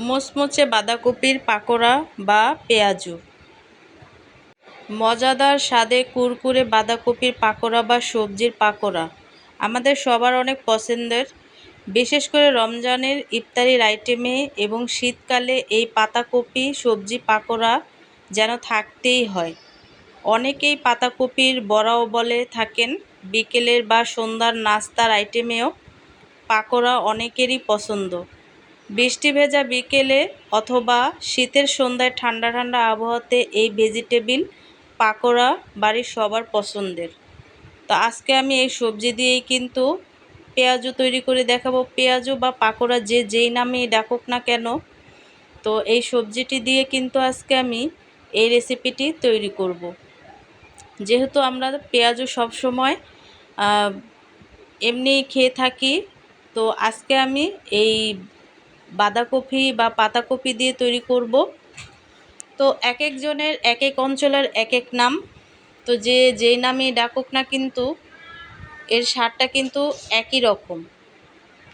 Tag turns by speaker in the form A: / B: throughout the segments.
A: মুচমুচে বাঁধাকপির পাকোড়া বা পেঁয়াজু। মজাদার স্বাদে কুরকুরে বাঁধাকপির পাকোড়া বা সবজির পাকোড়া। আমাদের সবার অনেক পছন্দের। বিশেষ করে রমজানের ইফতারির আইটেমে এবং শীতকালে এই পাতাকপি, সবজি, পাকোড়া যেন থাকতেই হয়। অনেকেই পাতাকপির বড়াও বলে থাকেন। বিকেলের বা সন্ধ্যার নাস্তার আইটেমেও পাকোড়া অনেকেরই পছন্দ। বৃষ্টি ভেজা বিকেলে অথবা শীতের সন্ধ্যায় ঠান্ডা ঠান্ডা আবহাওয়াতে এই ভেজিটেবিল পাকোড়া বাড়ির সবার পছন্দের তো আজকে আমি এই সবজি দিয়েই কিন্তু পেঁয়াজু তৈরি করে দেখাবো পেঁয়াজু বা পাকোড়া যে যেই নামেই ডাকুক না কেন, তো এই সবজিটি দিয়ে কিন্তু আজকে আমি এই রেসিপিটি তৈরি করব। যেহেতু আমরা পেঁয়াজু সবসময় এমনি খেয়ে থাকি, তো আজকে আমি এই বাঁধাকপি বা পাতাকপি দিয়ে তৈরি করব। তো এক একজনের এক এক অঞ্চলের এক এক নাম। তো যে যেই নামে ডাকুক না কিন্তু এর স্বাদটা কিন্তু একই রকম।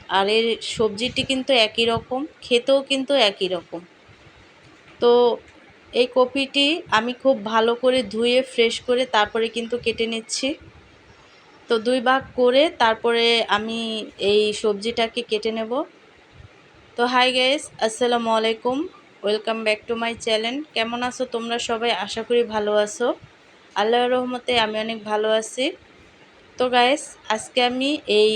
A: আর এর সবজিটি কিন্তু একই রকম, খেতেও কিন্তু একই রকম। তো এই কপিটি আমি খুব ভালো করে ধুয়ে, ফ্রেশ করে তারপরে কিন্তু কেটে নিচ্ছি। তো দুই ভাগ করে তারপরে আমি এই সবজিটাকে কেটে নেব। তো হাই গাইস, আসসালামু আলাইকুম। Welcome back to my channel. কেমন আছো তোমরা সবাই? আশা করি ভালো আছো। আল্লাহর রহমতে আমি অনেক ভালো আছি। তো গাইস, আজকে আমি এই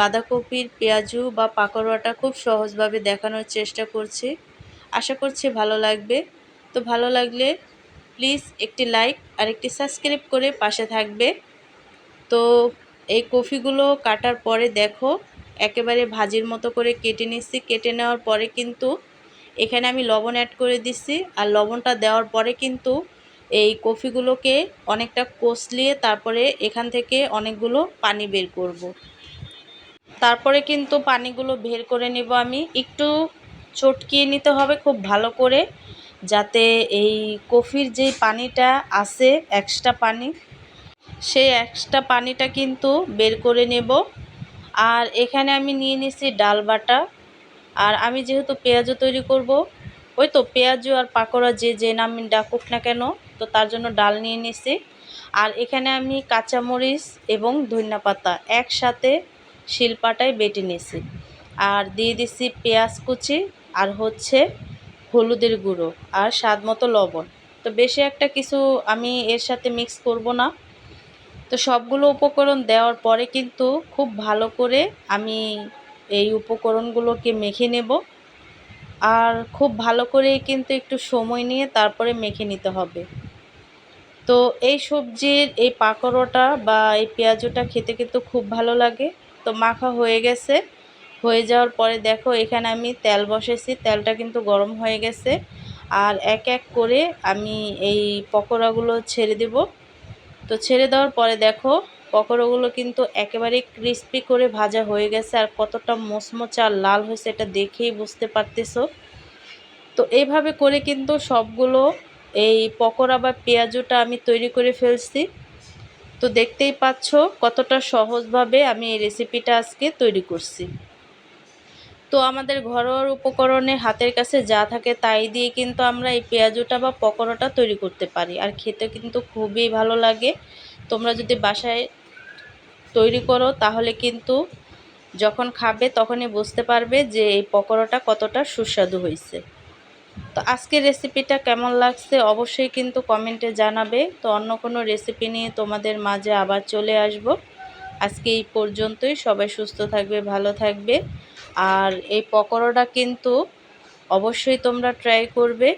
A: বাঁধাকপির পেঁয়াজু বা পাকোড়াটা খুব সহজভাবে দেখানোর চেষ্টা করছি। আশা করছি ভালো লাগবে। তো ভালো লাগলে প্লিজ একটি লাইক আর একটি সাবস্ক্রাইব করে পাশে থাকবে। তো এই কফিগুলো কাটার পরে দেখো একেবারে ভাজির মতো করে কেটে নিচ্ছি। কেটে নেওয়ার পরে কিন্তু এখানে আমি লবণ অ্যাড করে দিচ্ছি। আর লবণটা দেওয়ার পরে কিন্তু এই কফিগুলোকে অনেকটা কষলিয়ে তারপরে এখান থেকে অনেকগুলো পানি বের করব। তারপরে কিন্তু পানিগুলো বের করে নেব আমি। একটু চটকিয়ে নিতে হবে খুব ভালো করে, যাতে এই কফির যে পানিটা আছে এক্সট্রা পানি, সেই এক্সট্রা পানিটা কিন্তু বের করে নেব। আর এখানে আমি নিয়ে নিছি ডাল বাটা। আর আমি যেহেতু পেঁয়াজও তৈরি করব, ওই তো পেঁয়াজও আর পাকোড়া যে যে নাম ডাকুক না কেন, তো তার জন্য ডাল নিয়ে নিছি আর এখানে আমি কাঁচামরিচ এবং ধনিয়া পাতা একসাথে শিলপাটায় বেটে নিছি আর দিয়ে দিছি পেঁয়াজ কুচি আর হচ্ছে হলুদের গুঁড়ো আর স্বাদ মতো লবণ। তো বেশি একটা কিছু আমি এর সাথে মিক্স করব না। তো সবগুলো উপকরণ দেওয়ার পরে কিন্তু খুব ভালো করে আমি এই উপকরণগুলোকে মেখে নেব। আর খুব ভালো করে কিন্তু একটু সময় নিয়ে তারপরে মেখে নিতে হবে। তো এই সবজির এই পাকোড়াটা বা এই পেঁয়াজটা খেতে কিন্তু খুব ভালো লাগে। তো মাখা হয়ে গেছে। হয়ে যাওয়ার পরে দেখো, এখানে আমি তেল বসেছি। তেলটা কিন্তু গরম হয়ে গেছে। আর এক এক করে আমি এই পকোড়াগুলো ছেড়ে দেব। তো ছেড়ে দেওয়ার পরে দেখো, পকোড়াগুলো কিন্তু একেবারে ক্রিস্পি করে ভাজা হয়ে গেছে আর কতটা মোচমোচা আর লাল হয়েছে এটা দেখেই বুঝতে পারতেছো। তো এইভাবে করে কিন্তু সবগুলো এই পকোড়া বা পেঁয়াজুটা আমি তৈরি করে ফেলছি। তো দেখতেই পাচ্ছ কতটা সহজভাবে আমি এই রেসিপিটা আজকে তৈরি করছি। তো আমাদের ঘরোয়া উপকরণে হাতের কাছে যা থাকে তাই দিয়ে কিন্তু আমরা এই পেঁয়াজুটা বা পকোড়াটা তৈরি করতে পারি। আর খেতে কিন্তু খুবই ভালো লাগে। তোমরা যদি বাসায় তৈরি করো তাহলে কিন্তু যখন খাবে তখনই বুঝতে পারবে যে এই পকোড়াটা কতটা সুস্বাদু হয়েছে। তো আজকের রেসিপিটা কেমন লাগছে অবশ্যই কিন্তু কমেন্টে জানাবে। তো অন্য কোনো রেসিপি নিয়ে তোমাদের মাঝে আবার চলে আসব। আজকে এই পর্যন্তই। সবাই সুস্থ থাকবে, ভালো থাকবে। আর এই পকোড়াটা কিন্তু অবশ্যই তোমরা ট্রাই করবে।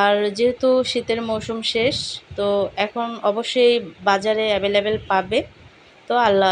A: আর যেহেতু শীতের মৌসুম শেষ, তো এখন অবশ্যই বাজারে অ্যাভেলেবেল পাবে। তো আল্লাহ